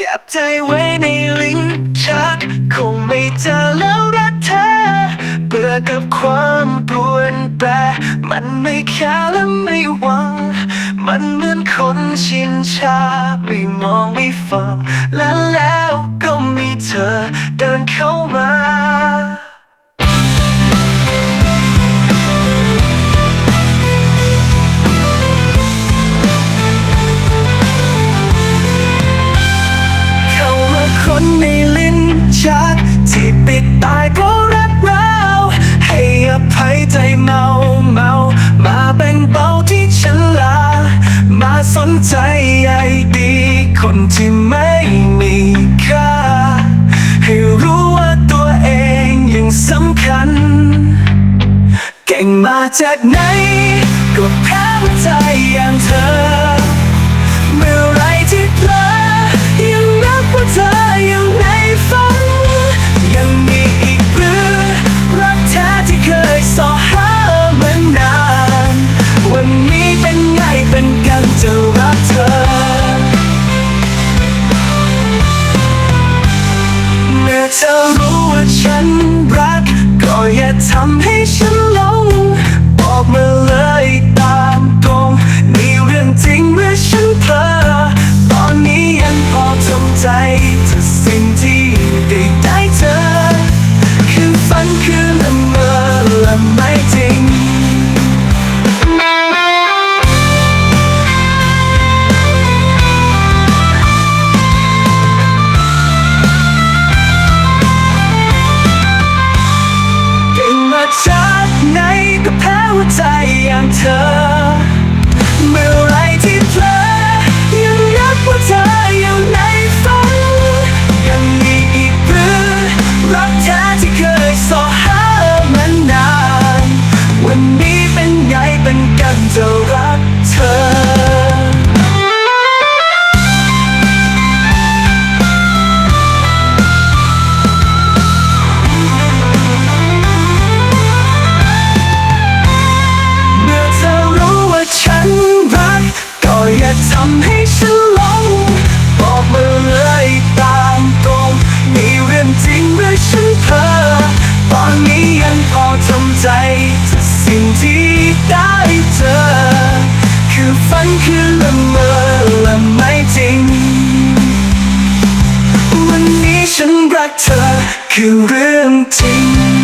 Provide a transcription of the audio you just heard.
ก็บใจไว้ในลิ้นชัก คงไม่เจอแล้วรักเธอเบื่อกับความปรวนแปรมันไม่แค่และไม่หวัง มันเหมือนคนชินชาไม่มองไม่ฟังและแล้วก็มีเธอเดินเข้ามา ปิดตายเพราะรักเรา ให้อภัยใจเมาเมา มาแบ่งเบาที่ฉันลามาสนใจใยดี คนที่ไม่มีค่า ให้รู้ว่าตัวเองยังสำคัญ เก่งมาจากไหน ก็แพ้ใจอย่างเธอ เมื่อเธอรู้ ใจอย่างเธอ เมื่อไรที่เธอำให้ฉันหลงบอกมาเลยตามตรงมีเรื่องจริงเมื่อฉันเพ้อตอนนี้ยังพอทำใจสิ่งที่ได้เจอ คือฝันคือละเมอและไม่จริง วันนี้ฉันรักเธอคือเรื่องจริง